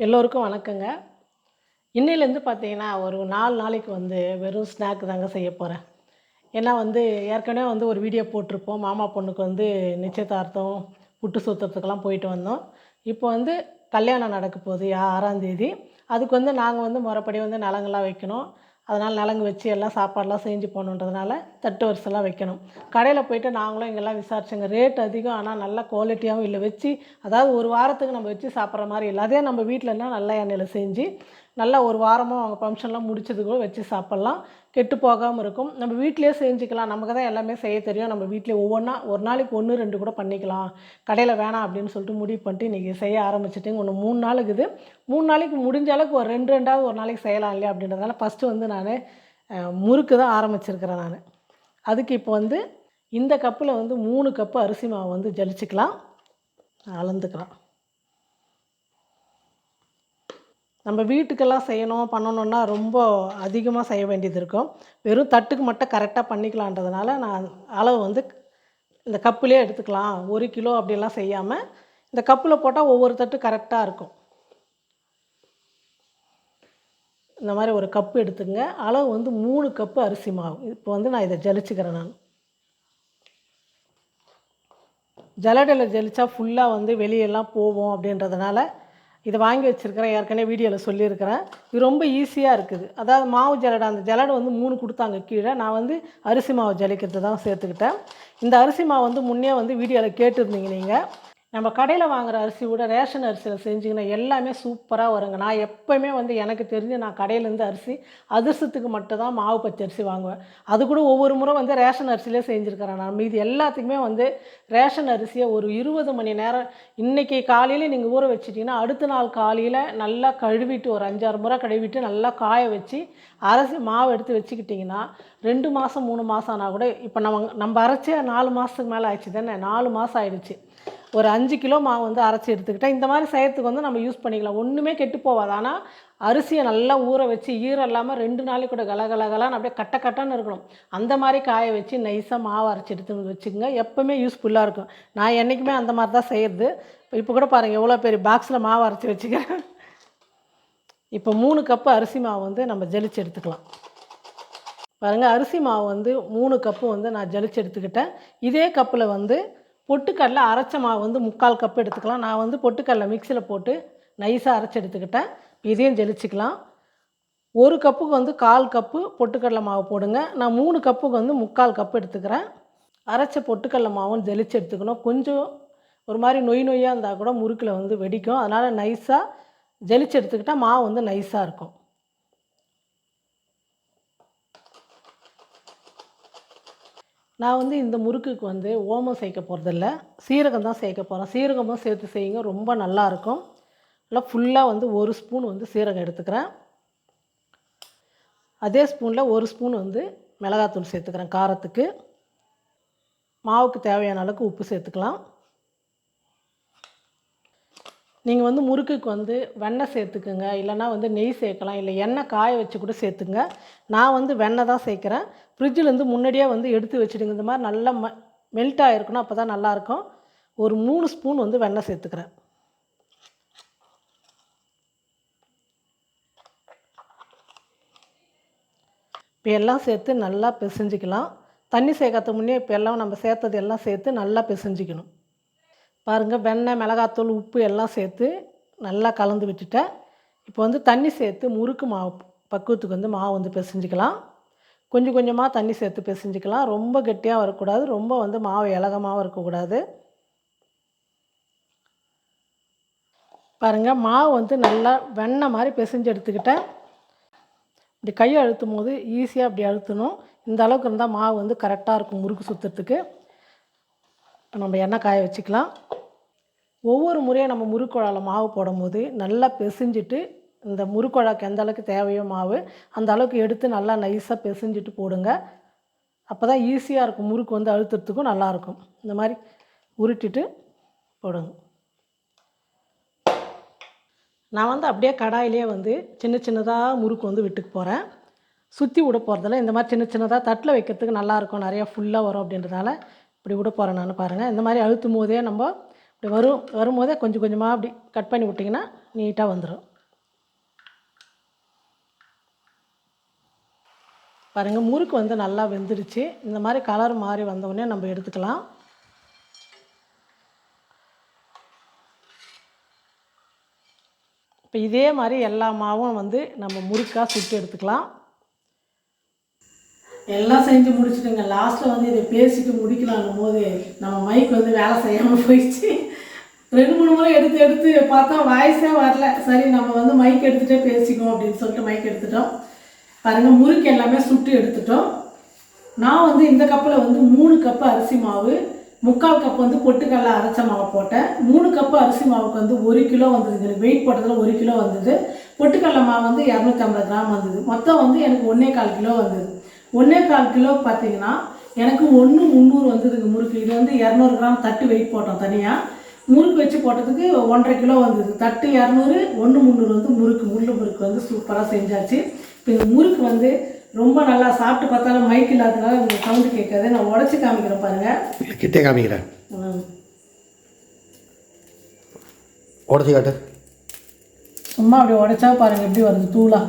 எல்லோருக்கும் வணக்கங்க. இன்னிலேருந்து பார்த்தீங்கன்னா ஒரு நாலு நாளைக்கு வந்து வெறும் ஸ்நாக் தாங்க செய்ய போகிறேன் ஏன்னா வந்து ஏற்கனவே வந்து ஒரு வீடியோ போட்டிருப்போம். மாமா பொண்ணுக்கு வந்து நிச்சயதார்த்தம் புட்டு சுத்தத்துக்கெல்லாம் போயிட்டு வந்தோம். இப்போ வந்து கல்யாணம் நடக்க போகுது யா- ஆறாம் தேதி. அதுக்கு வந்து நாங்கள் வந்து முறைப்படி வந்து நலங்கள்லாம் வைக்கணும். அதனால் நலங்கு வச்சு எல்லாம் சாப்பாடெலாம் செஞ்சு போகணுன்றதுனால தட்டு வரிசைலாம் வைக்கணும். கடையில் போயிட்டு நாங்களும் இங்கெல்லாம் விசாரிச்சோங்க. ரேட் அதிகம் ஆனால் நல்ல குவாலிட்டியாகவும் இல்லை. வச்சு அதாவது ஒரு வாரத்துக்கு நம்ம வச்சு சாப்பிட்ற மாதிரி இல்லை. அதே நம்ம வீட்டிலன்னா நல்ல எண்ணெயில் செஞ்சு நல்லா ஒரு வாரமாக அவங்க ஃபங்க்ஷன்லாம் முடிச்சது கூட வச்சு சாப்பிட்லாம். கெட்டு போகாமல் இருக்கும். நம்ம வீட்டிலேயே செஞ்சுக்கலாம். நமக்கு தான் எல்லாமே செய்ய தெரியும். நம்ம வீட்டிலே ஒவ்வொன்றா ஒரு நாளைக்கு ஒன்று ரெண்டு கூட பண்ணிக்கலாம். கடையில் வேணாம் அப்படின்னு சொல்லிட்டு முடிவு பண்ணிட்டு இன்றைக்கி செய்ய ஆரம்பிச்சிட்டுங்க ஒன்று மூணு நாளுக்கு இது மூணு நாளைக்கு முடிஞ்ச அளவுக்கு ஒரு ரெண்டு ரெண்டாவது ஒரு நாளைக்கு செய்யலாம் இல்லையா அப்படின்றதுனால ஃபஸ்ட்டு வந்து நான் முறுக்கு தான் ஆரம்பிச்சிருக்கிறேன் நான். அதுக்கு இப்போ வந்து இந்த கப்பில் வந்து மூணு கப்பு அரிசி மாவு வந்து ஜலிச்சுக்கலாம். அளந்துக்கலாம் நம்ம வீட்டுக்கெல்லாம் செய்யணும் பண்ணணுன்னா ரொம்ப அதிகமாக செய்ய வேண்டியது இருக்கும். வெறும் தட்டுக்கு மட்டும் கரெக்டாக பண்ணிக்கலான்றதுனால நான் அளவு வந்து இந்த கப்புலேயே எடுத்துக்கலாம். ஒரு கிலோ அப்படிலாம் செய்யாமல் இந்த கப்பில் போட்டால் ஒவ்வொரு தட்டு கரெக்டாக இருக்கும். இந்த மாதிரி ஒரு கப்பு எடுத்துங்க அளவு வந்து மூணு கப்பு அரிசி மாவு. இப்போ வந்து நான் இதை ஜலிச்சுக்கிறேன் நான். ஜலடையில் ஜலித்தா ஃபுல்லாக வந்து வெளியெல்லாம் போவோம் அப்படின்றதுனால இதை வாங்கி வச்சுருக்கிறேன் ஏற்கனவே வீடியோவில் சொல்லியிருக்கிறேன். இது ரொம்ப ஈஸியாக இருக்குது. அதாவது மாவு ஜலடை அந்த ஜலடை வந்து மூணு கொடுத்தாங்க கீழே. நான் வந்து அரிசி மாவு ஜலிக்கிறது தான் சேர்த்துக்கிட்டேன். இந்த அரிசி மாவு வந்து முன்னே வந்து வீடியோவில் கேட்டிருந்தீங்க நீங்கள் நம்ம கடையில் வாங்குற அரிசி விட ரேஷன் அரிசியில் செஞ்சிங்கன்னா எல்லாமே சூப்பராக வருங்க. நான் எப்போவுமே வந்து எனக்கு தெரிஞ்சு நான் கடையிலேருந்து அரிசி அதிர்சத்துக்கு மட்டும் தான் மாவு பச்சை அரிசி வாங்குவேன். அது கூட ஒவ்வொரு முறை வந்து ரேஷன் அரிசியிலே செஞ்சுருக்கிறேன் நான். மீதி எல்லாத்துக்குமே வந்து ரேஷன் அரிசியை ஒரு இருபது மணி நேரம் இன்றைக்கி காலையில் நீங்கள் ஊற வச்சிட்டிங்கன்னா அடுத்த நாள் காலையில் நல்லா கழுவிட்டு ஒரு அஞ்சாறு முறை கழுவிட்டு நல்லா காய வச்சு அரிசி மாவு எடுத்து வச்சுக்கிட்டிங்கன்னா ரெண்டு மாதம் மூணு மாதம் ஆனால் கூட இப்போ நம்ம நம்ம அரைச்சே நாலு மாதத்துக்கு மேலே ஆயிடுச்சு தானே நாலு மாதம் ஆயிடுச்சு. ஒரு அஞ்சு கிலோ மாவு வந்து அரைச்சி எடுத்துக்கிட்டேன் இந்த மாதிரி செய்யறதுக்கு வந்து நம்ம யூஸ் பண்ணிக்கலாம். ஒன்றுமே கெட்டு போகாது ஆனால் அரிசியை நல்லா ஊற வச்சு ஈரம் இல்லாமல் ரெண்டு நாளைக்கு கூட கலகலகலான்னு அப்படியே கட்ட கட்டன்னு இருக்கணும். அந்த மாதிரி காய வச்சு நைஸாக மாவு அரைச்சி எடுத்து வச்சுக்கோங்க. எப்போவுமே யூஸ்ஃபுல்லாக இருக்கும். நான் என்றைக்குமே அந்த மாதிரி தான் செய்கிறது இப்போ கூட பாருங்கள் எவ்வளோ பெரிய பாக்ஸில் மாவு அரைச்சி வச்சுக்கிறேன் இப்போ மூணு கப்பு அரிசி மாவு வந்து நம்ம ஜலிச்சு எடுத்துக்கலாம். பாருங்கள் அரிசி மாவு வந்து மூணு கப்பு வந்து நான் ஜலிச்சு எடுத்துக்கிட்டேன். இதே கப்பில் வந்து பொட்டுக்கடலை அரைச்ச மாவு வந்து முக்கால் கப்பு எடுத்துக்கலாம். நான் வந்து பொட்டுக்கடலை மிக்சியில் போட்டு நைஸாக அரைச்சி எடுத்துக்கிட்டேன். இதையும் ஜெலிச்சிக்கலாம். ஒரு கப்புக்கு வந்து கால் கப்பு பொட்டுக்கடலை மாவு போடுங்க. நான் மூணு கப்புக்கு வந்து முக்கால் கப்பு எடுத்துக்கிறேன். அரைச்ச பொட்டுக்கடலை மாவும் ஜெலிச்சு எடுத்துக்கணும். கொஞ்சம் ஒரு மாதிரி நொய் நொய்யாக இருந்தால் கூட முறுக்கில் வந்து வெடிக்கும். அதனால் நைஸாக ஜெலிச்சு எடுத்துக்கிட்டால் மாவு வந்து நைஸாக இருக்கும். நான் வந்து இந்த முறுக்குக்கு வந்து ஓமம் சேர்க்க போகிறதில்ல சீரகம் தான் சேர்க்க போகிறேன் சீரகமும் சேர்த்து செய்யுங்க. ரொம்ப நல்லாயிருக்கும் நல்லா ஃபுல்லாக வந்து ஒரு ஸ்பூன் வந்து சீரகம் எடுத்துக்கிறேன். அதே ஸ்பூனில் ஒரு ஸ்பூன் வந்து மிளகாத்தூள் சேர்த்துக்கிறேன். காரத்துக்கு. மாவுக்கு தேவையான அளவுக்கு உப்பு சேர்த்துக்கலாம். நீங்கள் வந்து முறுக்குக்கு வந்து வெண்ணெய் சேர்த்துக்குங்க. இல்லைன்னா வந்து நெய் சேர்க்கலாம். இல்லை எண்ணெய் காய வச்சு கூட சேர்த்துங்க. நான் வந்து வெண்ணெய் தான் சேர்க்குறேன். ஃப்ரிட்ஜிலேருந்து முன்னாடியே வந்து எடுத்து வச்சுடுங்க. இந்த மாதிரி நல்லா ம மெல்ட் ஆகிருக்கணும் அப்போ தான் நல்லாயிருக்கும். ஒரு மூணு ஸ்பூன் வந்து வெண்ணெய் சேர்த்துக்கிறேன். இப்போ எல்லாம் சேர்த்து நல்லா பிசைஞ்சிக்கலாம். தண்ணி சேர்க்கறதுக்கு முன்னே இப்போ எல்லாம் நம்ம சேர்த்தது எல்லாம் சேர்த்து நல்லா பிசைஞ்சிக்கணும். பாருங்கள் வெண்ணெய் மிளகாத்தூள் உப்பு எல்லாம் சேர்த்து நல்லா கலந்து விட்டுட்டேன். இப்போ வந்து தண்ணி சேர்த்து முறுக்கு மாவு பக்குவத்துக்கு வந்து மாவு வந்து பிசைஞ்சிக்கலாம். கொஞ்சம் கொஞ்சமாக தண்ணி சேர்த்து பிசைஞ்சிக்கலாம். ரொம்ப கெட்டியாக வரக்கூடாது. ரொம்ப வந்து மாவு இலகமாகவும் இருக்கக்கூடாது. பாருங்கள் மாவு வந்து நல்லா வெண்ணெய் மாதிரி பிசைஞ்சு எடுத்துக்கிட்டேன். இப்படி கையை அழுத்தும் போது ஈஸியாக அப்படி அழுத்தணும். இந்த அளவுக்கு இருந்தால் மாவு வந்து கரெக்டாக இருக்கும் முறுக்கு சுற்றுறதுக்கு நம்ம எண்ணெய் காய வச்சுக்கலாம். ஒவ்வொரு முறையும் நம்ம முறுக்குழாவில் மாவு போடும்போது நல்லா பிசைஞ்சிட்டு இந்த முறுக்குழாக்கு எந்த அளவுக்கு தேவையோ மாவு அந்த அளவுக்கு எடுத்து நல்லா நைஸாக பிசைஞ்சிட்டு போடுங்க. அப்போ தான் ஈஸியாக இருக்கும். முறுக்கு வந்து அழுத்துறதுக்கும் நல்லாயிருக்கும் இந்த மாதிரி உருட்டிட்டு போடுங்க. நான் வந்து அப்படியே கடாயிலே வந்து சின்ன சின்னதாக முறுக்கு வந்து விட்டுக்கு போகிறேன் சுற்றி விட போகிறதில்ல இந்த மாதிரி சின்ன சின்னதாக தட்டில் வைக்கிறதுக்கு நல்லாயிருக்கும் நிறையா ஃபுல்லாக வரும் அப்படின்றதால இப்படி விட போகிறேன் நான் பாருங்கள் இந்த மாதிரி அழுத்தும் போதே நம்ம இப்படி வரும் வரும்போதே கொஞ்சம் கொஞ்சமாக அப்படி கட் பண்ணி விட்டிங்கன்னா நீட்டாக வந்துடும் பாருங்கள் முறுக்கு வந்து நல்லா வெந்துடுச்சு இந்த மாதிரி கலர் மாறி வந்தவுடனே நம்ம எடுத்துக்கலாம். இப்போ இதே மாதிரி எல்லா மாவும் வந்து நம்ம முறுக்காக சுட்டு எடுத்துக்கலாம். எல்லாம் செஞ்சு முடிச்சுட்டுங்க. லாஸ்ட்டில் வந்து இதை பேசிட்டு முடிக்கலாங்கும் போது நம்ம மைக் வந்து வேலை செய்யாமல் போயிடுச்சு. ரெண்டு மூணு முறை எடுத்து எடுத்து பார்த்தா வாய்ஸே வரல. சரி நம்ம வந்து மைக் எடுத்துகிட்டே பேசிக்குவோம் அப்படின்னு சொல்லிட்டு மைக் எடுத்துட்டோம். பாருங்கள் முறுக்கு எல்லாமே சுட்டு எடுத்துட்டோம். நான் வந்து இந்த கப்பில் வந்து மூணு கப்பு அரிசி மாவு முக்கால் கப் வந்து பொட்டுக்கடலை அரைச்ச மாவு போட்டேன். மூணு கப்பு அரிசி மாவுக்கு வந்து ஒரு கிலோ வந்தது. எனக்கு வெயிட் போட்டதில் ஒரு கிலோ வந்தது. பொட்டுக்கடலை மாவு வந்து இரநூத்தம்பது கிராம் வந்தது. மொத்தம் வந்து எனக்கு ஒன்றே கால் கிலோ வந்தது. ஒன்றே கால் கிலோ பார்த்தீங்கன்னா எனக்கு ஒன்று முந்நூறு வந்ததுங்க முறுக்கு. இது வந்து இரநூறு கிராம் தட்டு வெயிட் போட்டோம் தனியாக முறுக்கு வச்சு போட்டதுக்கு ஒன்றரை கிலோ வந்தது. தட்டு இரநூறு ஒன்று முந்நூறு வந்து முறுக்கு. முள்ளு முறுக்கு வந்து சூப்பராக செஞ்சாச்சு. இப்போ இந்த முறுக்கு வந்து ரொம்ப நல்லா சாப்பிட்டு பார்த்தாலும் மைக் இல்லாததுனால உங்களுக்கு சவுண்டு கேட்காது. நான் உடச்சி காமிக்கிறேன் பாருங்கள் கிட்டே காமிக்கிறேன். ம். உடச்சி காட்டு. சும்மா அப்படி உடைச்சா பாருங்கள் எப்படி வருது தூளா.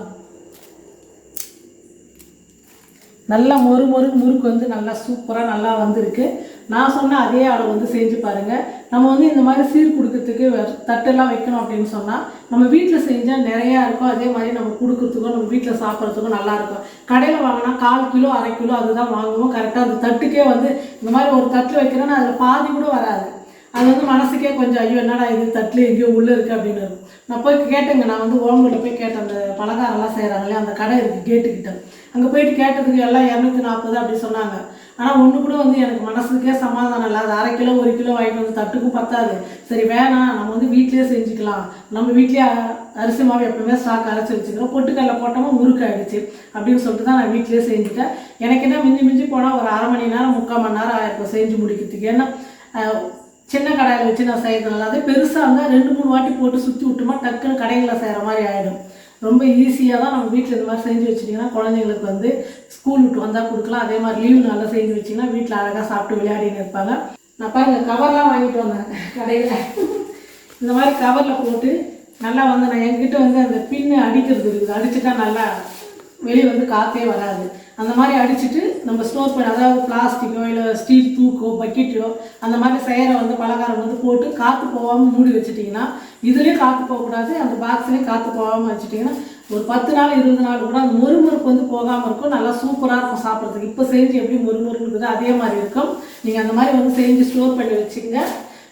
நல்லா மொறு மொறு முறுக்கு வந்து நல்லா சூப்பராக நல்லா வந்திருக்கு. நான் சொன்ன அதே அளவு வந்து செஞ்சு பாருங்கள் நம்ம வந்து இந்த மாதிரி சீர் கொடுக்கறதுக்கு தட்டெல்லாம் வைக்கணும் அப்படின்னு சொன்னால் நம்ம வீட்டில் செஞ்சால் நிறையா இருக்கும். அதே மாதிரி நம்ம கொடுக்குறதுக்கும் நம்ம வீட்டில் சாப்பிட்றதுக்கும் நல்லா இருக்கும். கடையில் வாங்கினா கால் கிலோ அரை கிலோ அதுதான் வாங்குவோம். கரெக்டாக அந்த தட்டுக்கே வந்து இந்த மாதிரி ஒரு தட்டில் வைக்கிறேன்னா அதில் பாதி கூட வராது. அது வந்து மனசுக்கே கொஞ்சம் ஐயோ என்னடா இது? தட்டில் எங்கேயோ உள்ளே இருக்குது அப்படின்னு நான் போய் கேட்டேங்க. நான் வந்து ஓமூரில் போய் கேட்டேன். அந்த பலகாரம்லாம் செய்கிறாங்களே அந்த கடை இருக்குது கேட்டுக்கிட்டேன் அங்கே போயிட்டு கேட்டதுக்கு எல்லாம் இரநூத்தி நாற்பது அப்படி சொன்னாங்க. ஆனால் ஒன்று கூட வந்து எனக்கு மனசுக்கே சமாதானம் இல்லை. அது அரை கிலோ ஒரு கிலோ வாங்கிட்டு வந்து தட்டுக்கும் பத்தாது. சரி வேணாம். நம்ம வந்து வீட்டிலேயே செஞ்சுக்கலாம். நம்ம வீட்லேயே அரிசி மாவு எப்பவுமே ஸ்டாக் அரைச்சி வச்சுக்கிறோம். பொட்டுக்கடலை போட்டோமா முறுக்கு ஆயிடுச்சு அப்படின்னு சொல்லிட்டு தான் நான் வீட்டிலேயே செஞ்சுட்டேன். எனக்கு என்ன மிஞ்சி மிஞ்சி போனால் ஒரு அரை மணி நேரம் முக்கால் மணி நேரம் ஆயிருக்கும் செஞ்சு முடிக்கிறதுக்கு. ஏன்னா சின்ன கடாயில் வச்சு நான் செய்யறதுனால அதே பெருசாக இருந்தால் ரெண்டு மூணு வாட்டி போட்டு சுற்றி விட்டோமா டக்குன்னு கடைகளில் செய்கிற மாதிரி ஆகிடும் ரொம்ப ஈஸியாக தான் நம்ம வீட்டில் இந்த மாதிரி செஞ்சு வச்சிட்டிங்கன்னா குழந்தைங்களுக்கு வந்து ஸ்கூல் விட்டு வந்தால் கொடுக்கலாம். அதே மாதிரி லீவு நல்லா செஞ்சு வச்சிங்கன்னா வீட்டில் அழகாக சாப்பிட்டு விளையாடின்னு இருப்பாங்க. நான் பாருங்க கவர்லாம் வாங்கிட்டு வந்தேன் கடையில். இந்த மாதிரி கவரில் போட்டு நல்லா வந்து நான் என்கிட்ட வந்து அந்த பின்னு அடிக்கிறது இருக்குது. அடிச்சுட்டா நல்லா வெளியே வந்து காற்றே வராது. அந்த மாதிரி அடிச்சுட்டு நம்ம ஸ்டோர் பண்ணி அதாவது பிளாஸ்டிக்கோ இல்லை ஸ்டீல் தூக்கோ பக்கெட்டோ அந்த மாதிரி செய்கிற வந்து பலகாரம் வந்து போட்டு காற்று போகாமல் மூடி வச்சுட்டிங்கன்னா இதுலேயும் காற்று போகக்கூடாது அந்த பாக்ஸ்லேயும் காற்று போகாமல் வச்சிட்டிங்கன்னா ஒரு பத்து நாள் இருபது நாள் கூட அந்த முறுமுறுக்கு வந்து போகாமல் இருக்கும். நல்லா சூப்பராக இருக்கும் சாப்பிட்றதுக்கு. இப்போ செஞ்சு எப்படி முறுமுறுன்னு அதே மாதிரி இருக்கும். நீங்கள் அந்த மாதிரி வந்து செஞ்சு ஸ்டோர் பண்ணி வச்சுங்க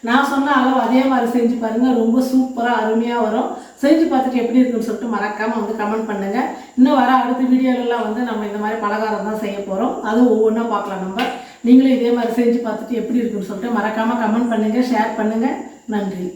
நான் சொன்ன அளவு அதே மாதிரி செஞ்சு பாருங்கள் ரொம்ப சூப்பராக அருமையாக வரும். செஞ்சு பார்த்துட்டு எப்படி இருக்குன்னு சொல்லிட்டு மறக்காமல் வந்து கமெண்ட் பண்ணுங்கள் இன்னும் வர அடுத்த வீடியோலலாம் வந்து நம்ம இந்த மாதிரி பலகாரம் தான் செய்ய போகிறோம் அதுவும் ஒவ்வொன்றா பார்க்கலாம் நம்ம. நீங்களும் இதே மாதிரி செஞ்சு பார்த்துட்டு எப்படி இருக்குன்னு சொல்லிட்டு மறக்காமல் கமெண்ட் பண்ணுங்கள் ஷேர் பண்ணுங்கள் நன்றி.